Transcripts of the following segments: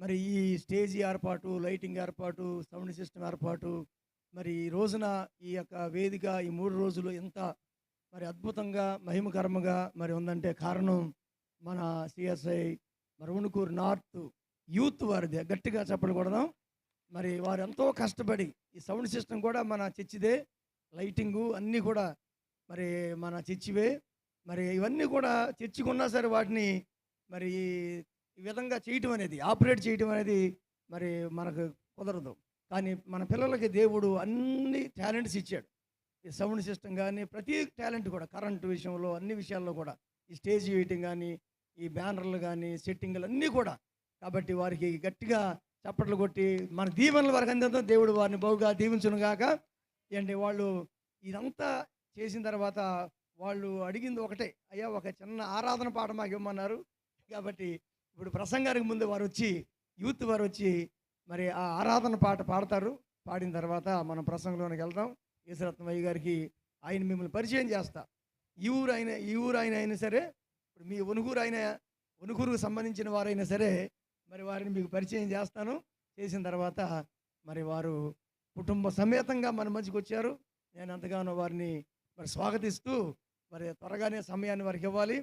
మరి ఈ స్టేజ్ ఏర్పాటు లైటింగ్ ఏర్పాటు సౌండ్ సిస్టమ్ ఏర్పాటు మరి ఈ రోజున ఈ యొక్క వేదిక ఈ మూడు రోజులు ఎంత మరి అద్భుతంగా మహిమకరముగా మరి ఉందంటే కారణం మన సిఎస్ఐ మరి ఉణుకూరు నార్త్ యూత్ వారిది. గట్టిగా చెప్పలు మరి వారు ఎంతో కష్టపడి ఈ సౌండ్ సిస్టమ్ కూడా మన చర్చిదే. లైటింగు అన్నీ కూడా మరి మన చర్చివే. మరి ఇవన్నీ కూడా చర్చికున్నా సరే వాటిని మరి ఈ విధంగా చేయటం అనేది ఆపరేట్ చేయటం అనేది మరి మనకు కుదరదు. కానీ మన పిల్లలకి దేవుడు అన్ని టాలెంట్స్ ఇచ్చాడు. ఈ సౌండ్ సిస్టమ్ కానీ ప్రతి టాలెంట్ కూడా కరెంటు విషయంలో అన్ని విషయాల్లో కూడా ఈ స్టేజ్ వేయటం కానీ ఈ బ్యానర్లు కానీ సెట్టింగ్లు అన్నీ కూడా. కాబట్టి వారికి గట్టిగా చప్పట్లు కొట్టి మన దీవెనల వరకు అందిద్దాం దేవుడు వారిని బహుగా దీవించును గాక. ఏంటి వాళ్ళు ఇదంతా చేసిన తర్వాత వాళ్ళు అడిగింది ఒకటే అయ్యా ఒక చిన్న ఆరాధన పాట మాకు ఇవ్వమన్నారు. కాబట్టి ఇప్పుడు ప్రసంగానికి ముందు వారు వచ్చి యూత్ వారు వచ్చి మరి ఆ ఆరాధన పాట పాడతారు. పాడిన తర్వాత మనం ప్రసంగంలోనికి వెళ్దాం. యేసరత్నమయ్య గారికి ఆయన మిమ్మల్ని పరిచయం చేస్తా. ఈ ఊరు ఆయన ఈ ఊరు ఆయన అయినా సరే ఇప్పుడు మీ ఒనుగురు ఆయన ఒనుగురుకు సంబంధించిన వారైనా సరే మరి వారిని మీకు పరిచయం చేస్తాను. చేసిన తర్వాత మరి వారు కుటుంబ సమేతంగా మన మధ్యకి వచ్చారు. నేను ఎంతగానో వారిని మరి స్వాగతిస్తూ మరి త్వరగానే సమయాన్ని వారికి ఇవ్వాలి.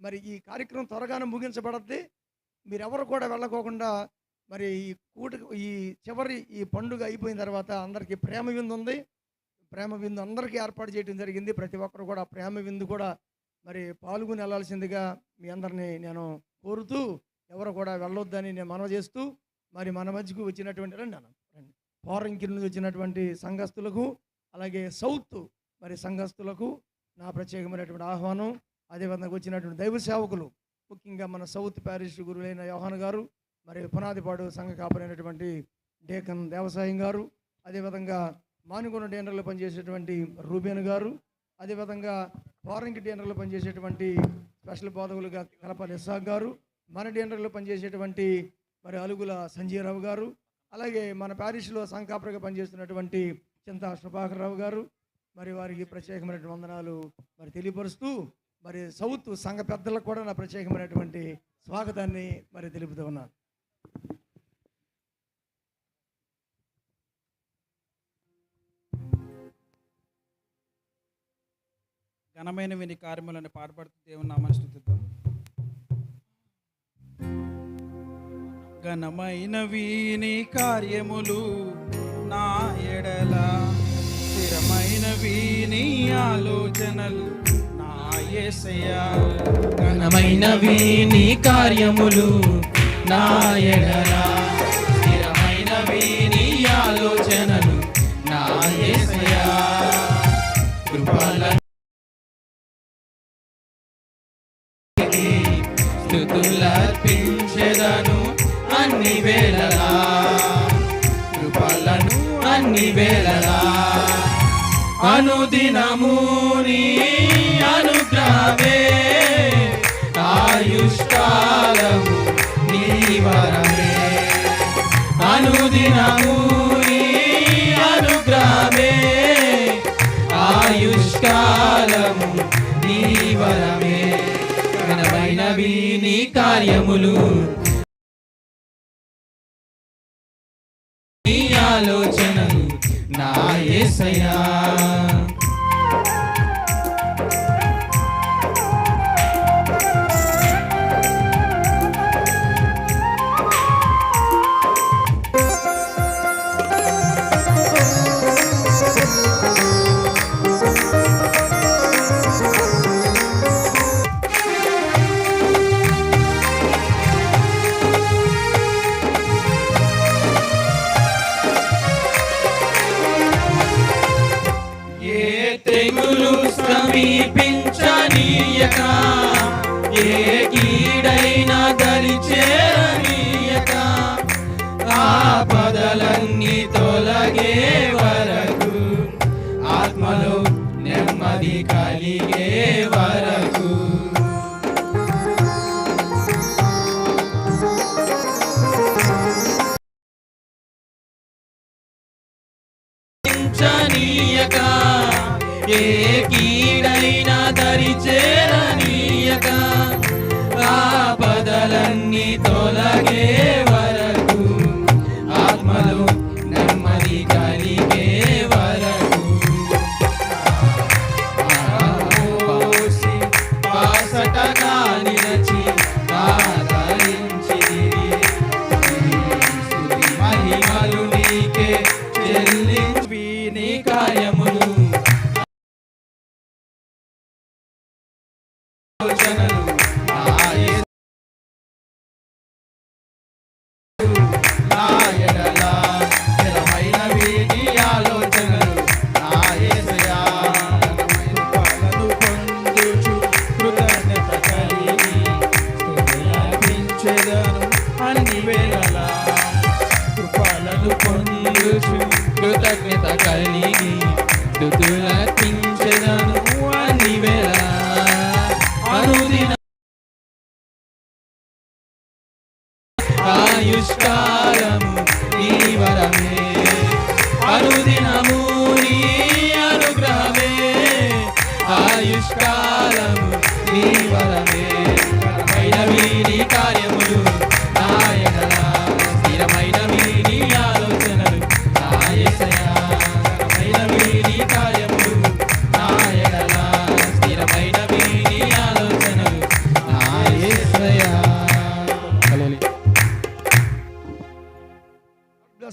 మరి ఈ కార్యక్రమం త్వరగానే ముగించబడద్ది. మీరెవరు కూడా వెళ్ళకోకుండా మరి ఈ కూట ఈ చివరి ఈ పండుగ అయిపోయిన తర్వాత అందరికీ ప్రేమ విందు ఉంది. ప్రేమ విందు అందరికీ ఏర్పాటు చేయడం జరిగింది. ప్రతి ఒక్కరు కూడా ప్రేమ విందు కూడా మరి పాల్గొని వెళ్ళాల్సిందిగా మీ అందరినీ నేను కోరుతూ ఎవరు కూడా వెళ్ళొద్దని నేను మనవి చేస్తూ మరి మన మధ్యకు వచ్చినటువంటి రండి అన్న రండి. ఫారెన్కి నుంచి వచ్చినటువంటి సంఘస్థులకు అలాగే సౌత్ మరి సంఘస్థులకు నా ప్రత్యేకమైనటువంటి ఆహ్వానం. అదేవిధంగా వచ్చినటువంటి దైవ సేవకులు ముఖ్యంగా మన సౌత్ ప్యారిస్ గురువులైన యోహాన్ గారు మరి పునాదిపాడు సంఘ కాపరైనటువంటి డేకన్ దేవసాయం గారు అదేవిధంగా మానుకొండ డేండర్లో పనిచేసేటువంటి రూబేన్ గారు అదేవిధంగా వారంకి డేండర్లో పనిచేసేటువంటి స్పెషల్ బోధకులుగా కలప ఇస్సాక్ గారు మన డేండర్లో పనిచేసేటువంటి మరి అలుగుల సంజీవరావు గారు అలాగే మన ప్యారిస్లో సంకాపరగా పనిచేస్తున్నటువంటి చింతా సుభాకర్ రావు గారు మరి వారికి ప్రత్యేకమైనటువంటి వందనాలు మరి తెలియపరుస్తూ మరి సౌత్ సంఘ పెద్దలకు కూడా నా ప్రత్యేకమైనటువంటి స్వాగతాన్ని మరి తెలుపుతూ ఉన్నాను. ఘనమైన విని కార్యములను పాటుపడుతూ దేవుని నామాన్ని స్తుతిద్దాం. ఘనమైన వీని కార్యములు నా ఎడల స్థిరమైన వీని ఆలోచనలు ఘనమైనవి నీ కార్యములు నా స్థిరమైనవి నీ ఆలోచనలు నా యేసయ్యా. కృపల స్థుతులర్పించెదను అన్ని వేళలా. కృపలను అన్ని వేళలా. అనుదినము నీ పుష్కాలము నీ వరమే. అనుదినము నీ అనుగ్రహమే. ఆయుష్కాలము నీ వరమే. ఘనమైనవి నీ కార్యములు. నీ ఆలోచనలు నా యేసయ్యా kali you. ఆయుష్కాలము నీ వరమే అనుదినము నీ అనుగ్రహమే. ఆయుష్కాలము నీ వరమే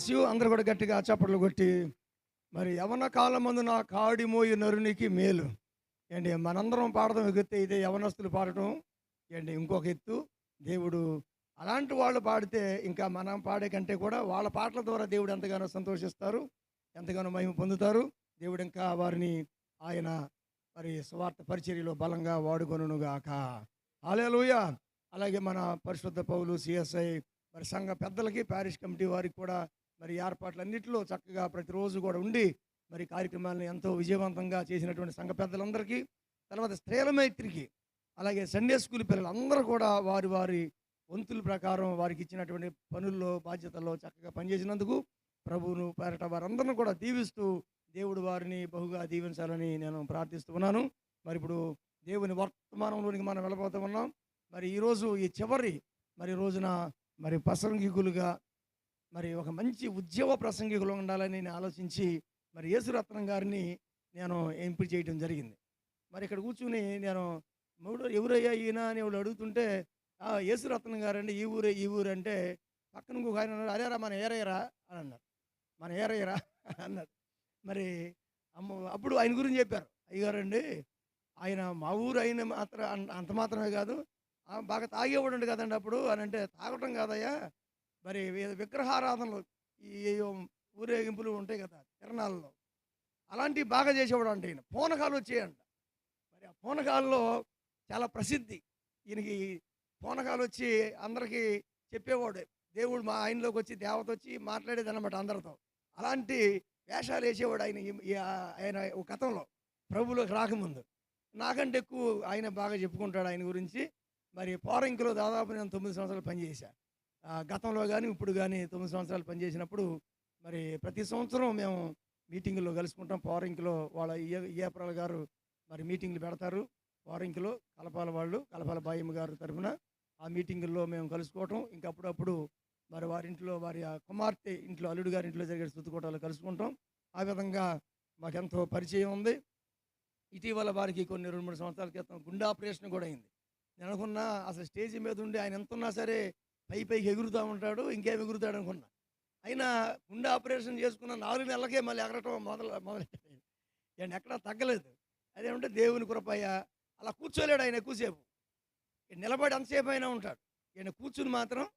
ప్లస్ యూ అందరు కూడా గట్టిగా చప్పట్లు కొట్టి మరి యవన కాలమందు నా కాడి మోయి నరునికి మేలు. ఏంటి మనందరం పాడడం ఎగితే ఇదే యవనస్తులు పాడటం? ఏంటి ఇంకొక ఎత్తు? దేవుడు అలాంటి వాళ్ళు పాడితే ఇంకా మనం పాడే కంటే కూడా వాళ్ళ పాటల ద్వారా దేవుడు ఎంతగానో సంతోషిస్తారు ఎంతగానో మహిమ పొందుతారు. దేవుడు ఇంకా వారిని ఆయన మరి స్వార్థ పరిచర్యలో బలంగా వాడుకొనుగాక ఆలేలుయ అలాగే మన పరిశుద్ధ పౌలు సిఎస్ఐ మరి సంఘ పెద్దలకి ప్యారిష్ కమిటీ వారికి కూడా మరి ఏర్పాట్లన్నింటిలో చక్కగా ప్రతిరోజు కూడా ఉండి మరి కార్యక్రమాలను ఎంతో విజయవంతంగా చేసినటువంటి సంఘ పెద్దలందరికీ తర్వాత స్త్రీల మైత్రికి అలాగే సండే స్కూల్ పిల్లలందరూ కూడా వారి వారి వంతుల ప్రకారం వారికి ఇచ్చినటువంటి పనుల్లో బాధ్యతల్లో చక్కగా పనిచేసినందుకు ప్రభువును పేరట వారందరిని కూడా దీవిస్తూ దేవుడు వారిని బహుగా దీవించాలని నేను ప్రార్థిస్తున్నాను మరి ఇప్పుడు దేవుని వర్తమానంలోనికి మనం వెళ్ళబోతూ ఉన్నాం. మరి ఈరోజు ఈ చివరి మరి రోజున మరి ప్రసంగికులుగా మరి ఒక మంచి ఉద్యోగ ప్రసంగికులు ఉండాలని నేను ఆలోచించి మరి యేసురత్నం గారిని నేను ఎంపిక చేయడం జరిగింది. మరి ఇక్కడ కూర్చుని నేను మూడు ఎవరయ్యా ఈయన? అని వాళ్ళు అడుగుతుంటే యేసురత్నం గారు అంటే ఈ ఊరే ఈ ఊరు అంటే పక్కన ఇంకొక ఆయన అన్నారు అరేరా మన ఏరయ్యరా అని అన్నారు. మన ఏరయ్యరా అన్నారు. మరి అమ్మ అప్పుడు ఆయన గురించి చెప్పారు. అయ్యగారండి ఆయన మా ఊరు అయిన మాత్రం అంత మాత్రమే కాదు బాగా తాగేవాడు కదండి అప్పుడు అని అంటే తాగటం కాదయ్యా మరి విగ్రహారాధనలు ఈ ఊరేగింపులు ఉంటాయి కదా తిరణాల్లో. అలాంటివి బాగా చేసేవాడు అంటే ఈయన. పూనకాలు వచ్చాయంట మరి ఆ పూనకాల్లో చాలా ప్రసిద్ధి. ఈయనకి పూనకాలు వచ్చి అందరికీ చెప్పేవాడు. దేవుడు మా ఆయనలోకి వచ్చి దేవత వచ్చి మాట్లాడేది అనమాట అందరితో. అలాంటి వేషాలు వేసేవాడు ఆయన ఈ- ఆయన ఒక గతంలో ప్రభులోకి రాకముందు. నాకంటే ఎక్కువ ఆయన బాగా చెప్పుకుంటాడు ఆయన గురించి. మరి పోరంకిలో దాదాపు నేను తొమ్మిది సంవత్సరాలు పనిచేశా. గతంలో కానీ ఇప్పుడు కానీ తొమ్మిది సంవత్సరాలు పనిచేసినప్పుడు మరి ప్రతి సంవత్సరం మేము మీటింగుల్లో కలుసుకుంటాం. పవరింక్లో వాళ్ళ ఏ- గారు మరి మీటింగ్లు పెడతారు. పవరింక్లో కలపాల వాళ్ళు కలపాల బాయమ్మ గారు తరఫున ఆ మీటింగుల్లో మేము కలుసుకోవటం. ఇంకా అప్పుడప్పుడు మరి వారి ఇంట్లో వారి కుమార్తె ఇంట్లో అల్లుడు గారి ఇంట్లో జరిగే స్థుతికోటాలు కలుసుకుంటాం. ఆ విధంగా మాకెంతో పరిచయం ఉంది. ఇటీవల వారికి కొన్ని రెండు మూడు సంవత్సరాల క్రితం గుండె ఆపరేషన్ కూడా అయింది. నేను అనుకున్నా అసలు స్టేజ్ మీద ఉండి ఆయన ఎంత ఉన్నా సరే పై పైకి ఎగురుతూ ఉంటాడు ఇంకేం ఎగురుతాడు అనుకున్నా. అయినా గుండె ఆపరేషన్ చేసుకున్న నాలుగు నెలలకే మళ్ళీ ఎగరటం మొదలు మొదలైపోయింది. ఆయన ఎక్కడా తగ్గలేదు. అదేమంటే దేవుని కృపయ్య అలా కూర్చోలేడు ఆయన ఎక్కువసేపు. ఈయన నిలబడి అంతసేపు అయినా ఉంటాడు. ఈయన కూర్చుని మాత్రం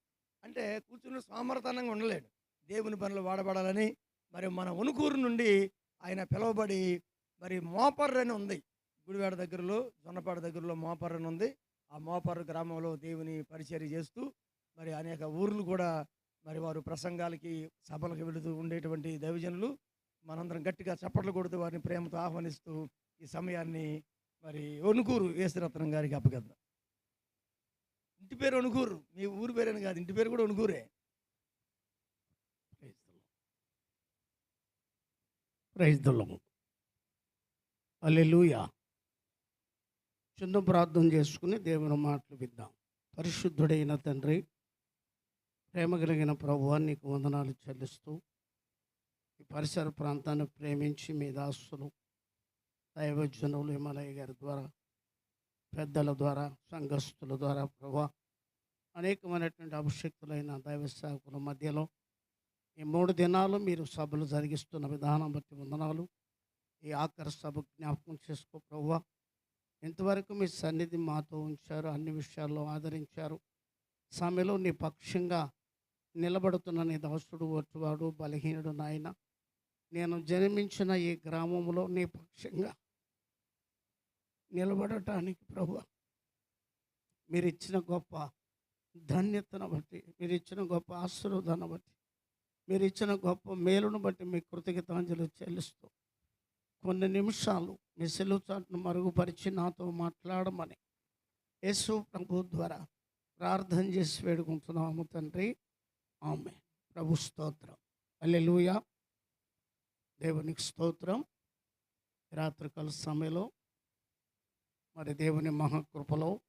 అంటే కూర్చుని సోమరతనంగా ఉండలేడు. దేవుని పనులు వాడబడాలని మరి మన ఉనుకూరు నుండి ఆయన పిలువబడి మరి మోపర్రు అని ఉంది. గుడివాడ దగ్గరలో జొన్నపాడ దగ్గరలో మోపర్రు అని ఉంది. ఆ మోపర్రు గ్రామంలో దేవుని పరిచర్య చేస్తూ మరి అనేక ఊర్లు కూడా మరి వారు ప్రసంగాలకి సభలకు వెళుతూ ఉండేటువంటి దైవజనులు మనందరం గట్టిగా చప్పట్లు కొడుతూ వారిని ప్రేమతో ఆహ్వానిస్తూ ఈ సమయాన్ని మరి ఒనుకూరు ఏసురత్నం గారికి అప్పగద్దాం. ఇంటి పేరు ఒనుకూరు. మీ ఊరు పేరేని కాదు ఇంటి పేరు కూడా ఒనుకూరే. ప్రైజ్ అల్లెలుయా చిన్న ప్రార్థన చేసుకుని దేవుని మాటలు విద్దాం పరిశుద్ధుడైన తండ్రి ప్రేమ కలిగిన ప్రభువా నీకు వందనాలు చెల్లిస్తూ ఈ పరిసర ప్రాంతాన్ని ప్రేమించి మీ దాస్తులు దైవజనులు హిమాలయ గారి ద్వారా పెద్దల ద్వారా సంఘస్థుల ద్వారా ప్రభా అనేకమైనటువంటి అభిషక్తులైన దైవ సేవకుల మధ్యలో ఈ మూడు దినాలు మీరు సభలు జరిగిస్తున్న విధానం బట్టి వందనాలు. ఈ ఆఖరి సభ జ్ఞాపకం చేసుకో ప్రవ్వా ఇంతవరకు మీ సన్నిధి మాతో ఉంచారు అన్ని విషయాల్లో ఆదరించారు. సమయంలో నీ పక్షంగా నిలబడుతున్న నీ దాసుడు వచ్చువాడు బలహీనుడు నాయన నేను జన్మించిన ఈ గ్రామంలో నీ పక్షంగా నిలబడటానికి ప్రభు మీరు ఇచ్చిన గొప్ప ధన్యతను బట్టి మీరు ఇచ్చిన గొప్ప ఆశీర్వాదాన్ని బట్టి మీరు ఇచ్చిన గొప్ప మేలును బట్టి మీ కృతజ్ఞతాంజలి చెల్లిస్తూ కొన్ని నిమిషాలు మీ సెలవు చాటును మరుగుపరిచి నాతో మాట్లాడమని యేసు ప్రభు ద్వారా ప్రార్థన చేసి వేడుకుంటున్నాము తండ్రి. ఆమె ప్రభు స్తోత్రం. అల్లెలుయ దేవునికి స్తోత్రం. రాత్రికాల సమయంలో మరి దేవుని మహాకృపలో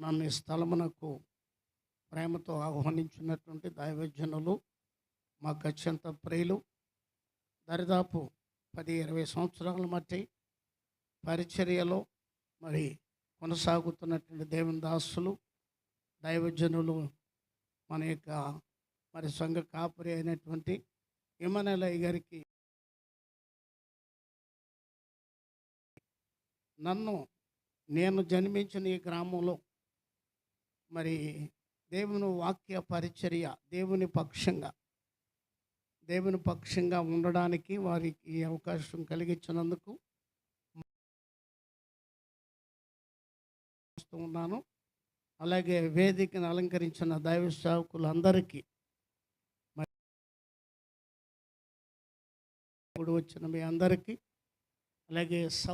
నన్ను ఈ స్థలమునకు ప్రేమతో ఆహ్వానించినటువంటి దైవజనులు మాకు అత్యంత ప్రియులు దరిదాపు పది ఇరవై సంవత్సరాల మట్టి పరిచర్యలో మరి కొనసాగుతున్నటువంటి దేవుని దాసులు దైవజనులు మన యొక్క మరి సంఘ కాపురి అయినటువంటి ఇమనలయ్య గారికి నన్ను నేను జన్మించిన ఈ గ్రామంలో మరి దేవుని వాక్య పరిచర్య దేవుని పక్షంగా దేవుని పక్షంగా ఉండడానికి వారికి అవకాశం కలిగించినందుకు వస్తూ ఉన్నాను. అలాగే వేదికను అలంకరించిన దైవ సేవకులందరికీ ఇప్పుడు వచ్చిన మీ అందరికీ అలాగే సౌ